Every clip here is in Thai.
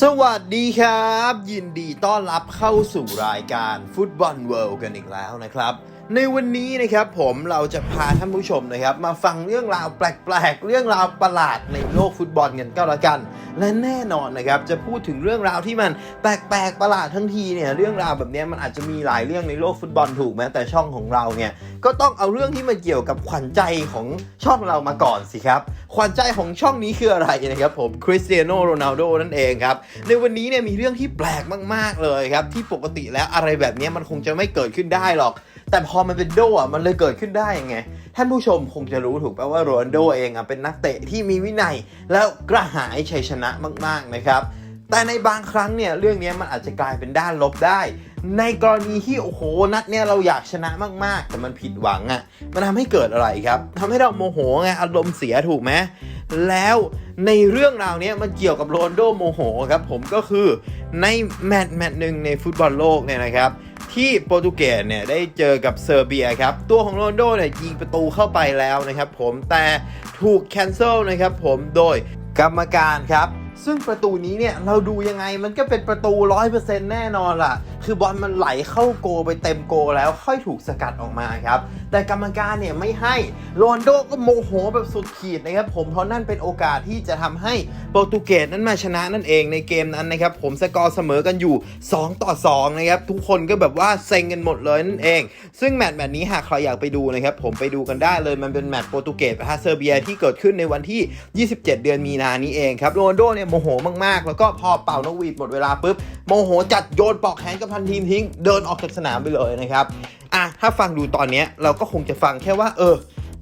สวัสดีครับ ยินดีต้อนรับเข้าสู่รายการฟุตบอลเวิลด์กันอีกแล้วนะครับ ในวันนี้นะครับผมเราจะพาท่านผู้ชมนะครับ มาฟังเรื่องราวแปลกๆ เรื่องราวประหลาดในโลกฟุตบอลกันก็แล้วกัน และแน่นอนนะครับจะพูดถึงเรื่องราวที่มันแปลกๆประหลาดทั้งทีเนี่ยเรื่องราวแบบนี้มันอาจจะมีหลายเรื่องในโลกฟุตบอลถูกไหมแต่ช่องของเราเนี่ยก็ต้องเอาเรื่องที่มันเกี่ยวกับขวัญใจของช่องเรามาก่อนสิครับขวัญใจของช่องนี้คืออะไรนะครับผมคริสเตียโนโรนัลโดนั่นเองครับในวันนี้เนี่ยมีเรื่องที่แปลกมาก ๆเลยครับที่ปกติแล้วอะไรแบบนี้มันคงจะไม่เกิดขึ้นได้หรอก แต่พอมันเป็นโดอะมันเลยเกิดขึ้นได้ยังไง ท่านผู้ชมคงจะรู้ถูกป่ะว่าโรนโดเองอะเป็นนักเตะที่มีวินัย แล้วกระหายชัยชนะมากๆนะครับ แต่ในบางครั้งเนี่ยเรื่องนี้มันอาจจะกลายเป็นด้านลบได้ ในกรณีที่โอ้โหนัดเนี่ยเราอยากชนะมากๆ แต่มันผิดหวังอะ่ะมันทำให้เกิดอะไรครับทำให้เราโมโหไงอารมณ์เสียถูกไหมแล้วในเรื่องราวเนี้ยมันเกี่ยวกับโรนโดโมโหครับผมก็คือในแมตช์แมตช์หนึ่งในฟุตบอลโลกเนี่ยนะครับ ที่โปรตุเกสเนี่ยได้เจอกับเซอร์เบียครับ ตัวของโรนโดเนี่ยยิงประตูเข้าไปแล้วนะครับผมแต่ถูกแคนเซิลนะครับผมโดยกรรมการครับ ซึ่งประตูนี้เนี่ยเราดูยังไงมันก็เป็นประตู 100%แน่นอนล่ะ คือบอลมันไหลเข้าโกไปเต็มโกแล้วค่อยถูกสกัดออกมาครับ แต่กรรมการเนี่ยไม่ให้โรนโดก็โมโหแบบสุดขีดนะครับผมเพราะนั่นเป็นโอกาสที่จะทำให้โปรตุเกสนั้นมาชนะนั่นเองในเกมนั้นนะครับผมสกอร์เสมอกันอยู่ 2 ต่อ 2 นะครับ ทุกคนก็แบบว่าเซ็งกันหมดเลยนั่นเอง ซึ่งแมตช์แมตช์นี้หากใครอยากไปดูนะครับผมไปดูกันได้เลยมันเป็นแมตช์โปรตุเกสพาเซอร์เบียที่เกิดขึ้นในวันที่ 27 เดือนมีนานี้เองครับโรนโดเนี่ยโมโหมากๆ แล้วก็พอเป่านกหวีดหมดเวลาปุ๊บโมโหจัดโยนปอกแขนกับพันทีมทิ้ง เดินออกจากสนามไปเลยนะครับอะถ้าฟังดูตอนนี้เราก็คงจะฟังแค่ว่า เออ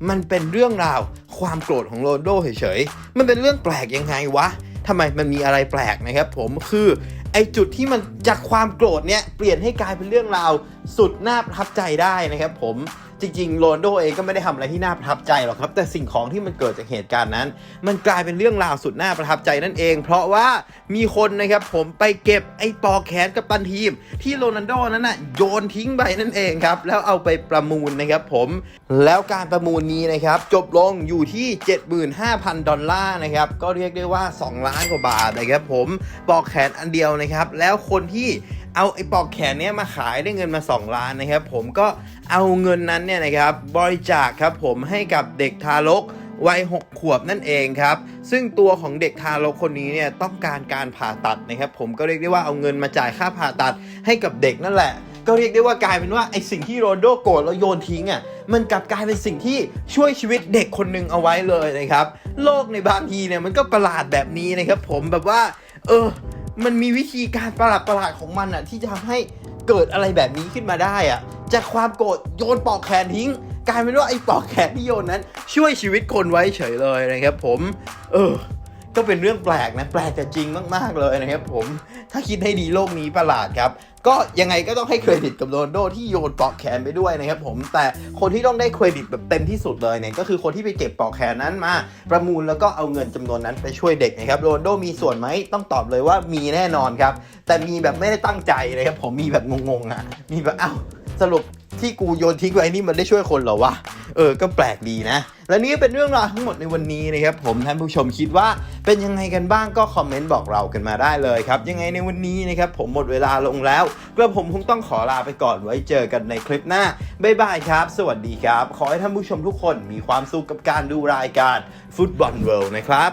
มันเป็นเรื่องราวความโกรธของโรนโดเฉยๆมันเป็นเรื่องแปลกยังไงวะทำไมมันมีอะไรแปลกนะครับ ผมคือไอจุดที่มันจากความโกรธเนี่ยเปลี่ยนให้กลายเป็นเรื่องราวสุดน่าประทับใจได้นะครับ ผม จริงๆโรนโดเองก็ไม่ได้ทำอะไรที่น่าประทับใจหรอกครับ แต่สิ่งของที่มันเกิดจากเหตุการณ์นั้น มันกลายเป็นเรื่องราวสุดน่าประทับใจนั่นเอง เพราะว่ามีคนนะครับผมไปเก็บไอ้ปอกแขนกับตันทีม ที่โรนัลโดนั้นน่ะโยนทิ้งไปนั่นเองครับ แล้วเอาไปประมูลนะครับผมแล้วการประมูลนี้นะครับจบลงอยู่ที่ 75,000 ดอลลาร์นะครับก็เรียกได้ว่า 2 ล้านกว่าบาทนะครับผมปอกแขนอันเดียวนะครับแล้วคนที่ เอาไอ้ปลอกแขนเนี้ยมาขายได้เงินมา 2 ล้านนะครับ ผมก็เอาเงินนั้นเนี่ยนะครับบริจาคครับผมให้กับเด็กทารกวัย6ขวบนั่นเองครับ ซึ่งตัวของเด็กทารกคนนี้เนี่ยต้องการการผ่าตัดนะครับ ผมก็เรียกได้ว่าเอาเงินมาจ่ายค่าผ่าตัดให้กับเด็กนั่นแหละ ก็เรียกได้ว่ากลายเป็นว่าไอ้สิ่งที่โรนโดโกรธแล้วโยนทิ้งอะมันกลับกลายเป็นสิ่งที่ช่วยชีวิตเด็กคนหนึ่งเอาไว้เลยนะครับ โลกในบางทีเนี่ยมันก็ประหลาดแบบนี้นะครับ ผมแบบว่า เออ มันมีวิธีการประหลาดประหลาดๆของมันอะที่จะทำให้เกิดอะไรแบบนี้ขึ้นมาได้อะจากความโกรธโยนปอกแขนทิ้งกลายเป็นว่าไอ้ปอกแขนที่โยนนั้น ช่วยชีวิตคนไว้เฉยเลยนะครับ ผม เออ ก็เป็นเรื่องแปลกนะ แปลกแต่จริงมาก ๆเลยนะครับ ผม ถ้าคิดให้ดีโลกนี้ประหลาดครับ ก็ยังไงก็ต้องให้เครดิตกับโรนโดที่โยนปลอกแขนไปด้วยนะครับผมแต่คนที่ต้องได้เครดิตแบบเต็มที่สุดเลยเนี่ยก็คือคนที่ไปเก็บปลอกแขนนั้นมาประมูลแล้วก็เอาเงินจำนวนนั้นไปช่วยเด็กนะครับโรนโดมีส่วนไหมต้องตอบเลยว่ามีแน่นอนครับแต่มีแบบไม่ได้ตั้งใจนะครับผมมีแบบงงๆอะมีแบบเอ้าสรุปที่กูโยนทิ้งไว้นี่มันได้ช่วยคนเหรอวะเออก็แปลกดีนะ และนี่ก็เป็นเรื่องราวทั้งหมดในวันนี้นะครับผมท่านผู้ชมคิดว่าเป็นยังไงกันบ้างก็คอมเมนต์บอกเรากันมาได้เลยครับ ยังไงในวันนี้นะครับผมหมดเวลาลงแล้วกระผมคงต้องขอลาไปก่อนไว้เจอกันในคลิปหน้าบ๊ายบายครับ สวัสดีครับ ขอให้ท่านผู้ชมทุกคนมีความสุขกับการดูรายการฟุตบอลเวิลด์นะครับ